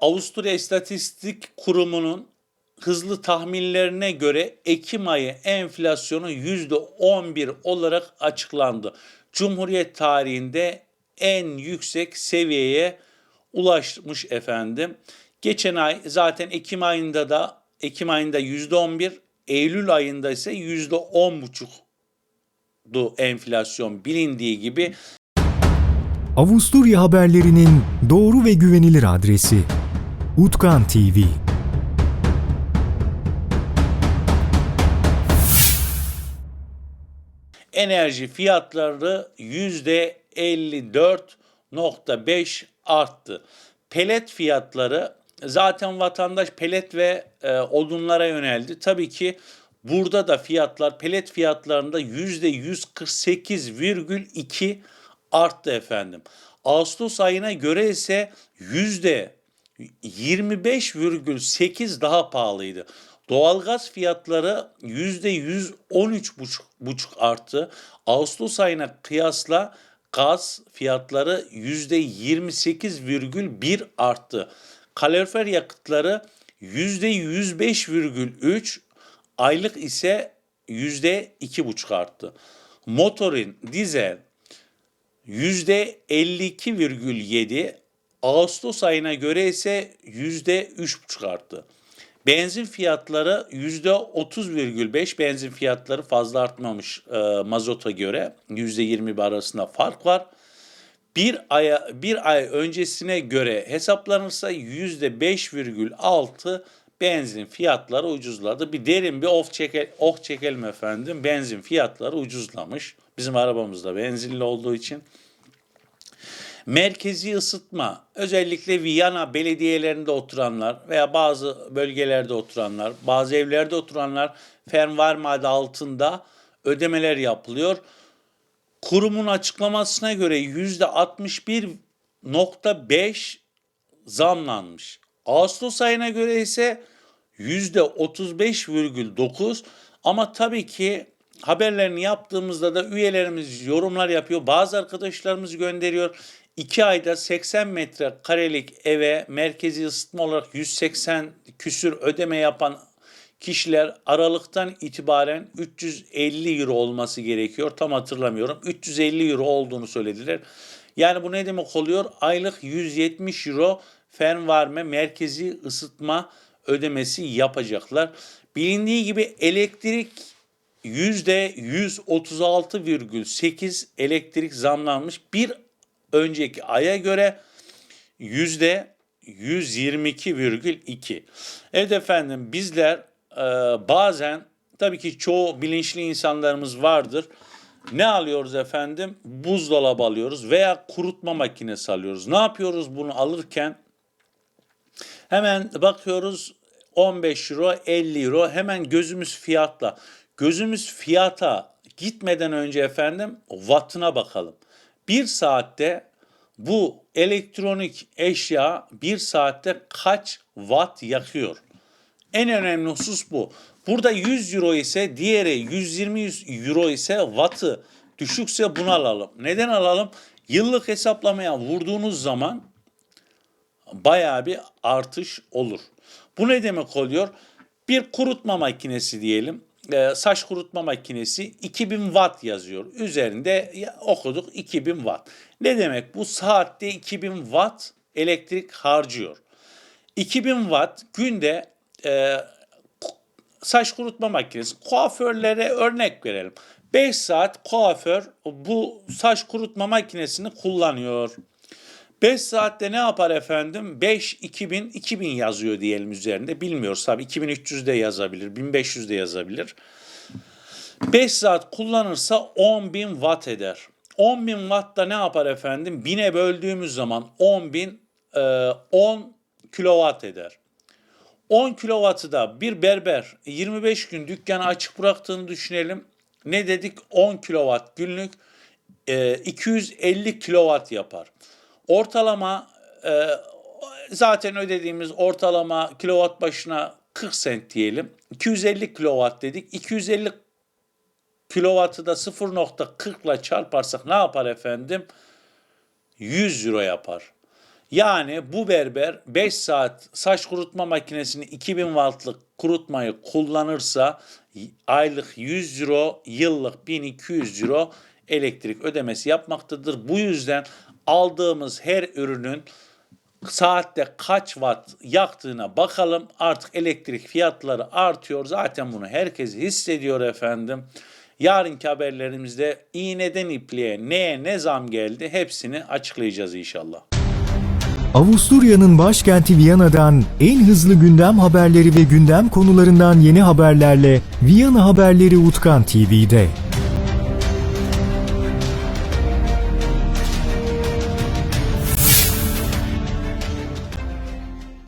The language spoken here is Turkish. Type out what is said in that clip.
Avusturya İstatistik Kurumu'nun hızlı tahminlerine göre Ekim ayı enflasyonu %11 olarak açıklandı. Cumhuriyet tarihinde en yüksek seviyeye ulaşmış efendim. Geçen ay zaten Ekim ayında da Ekim ayında %11, Eylül ayında ise %10,5'du enflasyon bilindiği gibi Avusturya haberlerinin doğru ve güvenilir adresi Utkan TV. enerji fiyatları %54.5 arttı. Pelet fiyatları zaten vatandaş pelet ve e, odunlara yöneldi. Tabii ki burada da fiyatlar pelet fiyatlarında %148,2 arttı efendim. Ağustos ayına göre ise yüzde 25,8 daha pahalıydı. Doğalgaz fiyatları %113,5 arttı. Ağustos ayına kıyasla gaz fiyatları %28,1 arttı. Kalorifer yakıtları %105,3 aylık ise %2,5 arttı. Motorin, dizel %52,7 Ağustos ayına göre ise %3,5 arttı. Benzin fiyatları %30,5 benzin fiyatları fazla artmamış e, mazota göre %20 arasında fark var. Bir aya bir ay öncesine göre hesaplanırsa %5,6 benzin fiyatları ucuzladı. Bir derin bir of çeke, oh çekelim efendim. Benzin fiyatları ucuzlamış. Bizim arabamız da benzinli olduğu için. Merkezi ısıtma özellikle Viyana belediyelerinde oturanlar veya bazı bölgelerde oturanlar, bazı evlerde oturanlar Fernvarme adı altında ödemeler yapılıyor. Kurumun açıklamasına göre %61.5 zamlanmış. Ağustos ayına göre ise %35,9 ama tabii ki haberlerini yaptığımızda da üyelerimiz yorumlar yapıyor. Bazı arkadaşlarımız gönderiyor. 2 ayda 80 metre karelik eve merkezi ısıtma olarak 180 küsür ödeme yapan kişiler Aralık'tan itibaren 350 euro olması gerekiyor. Tam hatırlamıyorum. 350 euro olduğunu söylediler. Yani bu ne demek oluyor? Aylık 170 euro Fernvarme merkezi ısıtma ödemesi yapacaklar. Bilindiği gibi elektrik %136,8 elektrik zamlanmış. Bir önceki aya göre yüzde 122,2. Evet efendim bizler e, bazen tabii ki çoğu bilinçli insanlarımız vardır. Ne alıyoruz efendim? Buzdolabı alıyoruz veya kurutma makinesi alıyoruz. Ne yapıyoruz bunu alırken? Hemen bakıyoruz 15 euro 50 euro hemen gözümüz fiyatla. Gözümüz fiyata gitmeden önce efendim wattına bakalım. Bir saatte bu elektronik eşya bir saatte kaç watt yakıyor? En önemli husus bu. Burada 100 euro ise diğeri 120 euro ise wattı düşükse bunu alalım. Neden alalım? Yıllık hesaplamaya vurduğunuz zaman bayağı bir artış olur. Bu ne demek oluyor? Bir kurutma makinesi diyelim. E, saç kurutma makinesi 2000 watt yazıyor. Üzerinde okuduk 2000 watt. Ne demek? Bu saatte 2000 watt elektrik harcıyor. 2000 watt günde e, saç kurutma makinesi kuaförlere örnek verelim. 5 saat kuaför bu saç kurutma makinesini kullanıyor. 5 saatte ne yapar efendim? 5 2000 2000 yazıyor diyelim üzerinde. Bilmiyoruz tabii 2300 de yazabilir, 1500 de yazabilir. 5 saat kullanırsa 10.000 watt eder. 10.000 watt da ne yapar efendim? 1000'e böldüğümüz zaman 10.000 e, 10 kilowatt eder. 10 kilowattı da bir berber 25 gün dükkanı açık bıraktığını düşünelim. Ne dedik? 10 kilowatt günlük e, 250 kilowatt yapar. Ortalama e, zaten ödediğimiz ortalama kilowatt başına 40 sent diyelim. 250 kilowatt dedik. 250 kilowattı da 0.40 ile çarparsak ne yapar efendim? 100 euro yapar. Yani bu berber 5 saat saç kurutma makinesini 2000 wattlık kurutmayı kullanırsa aylık 100 euro, yıllık 1200 euro elektrik ödemesi yapmaktadır. Bu yüzden aldığımız her ürünün saatte kaç watt yaktığına bakalım. Artık elektrik fiyatları artıyor. Zaten bunu herkes hissediyor efendim. Yarınki haberlerimizde iğneden ipliğe neye ne zam geldi hepsini açıklayacağız inşallah. Avusturya'nın başkenti Viyana'dan en hızlı gündem haberleri ve gündem konularından yeni haberlerle Viyana Haberleri Utkan TV'de.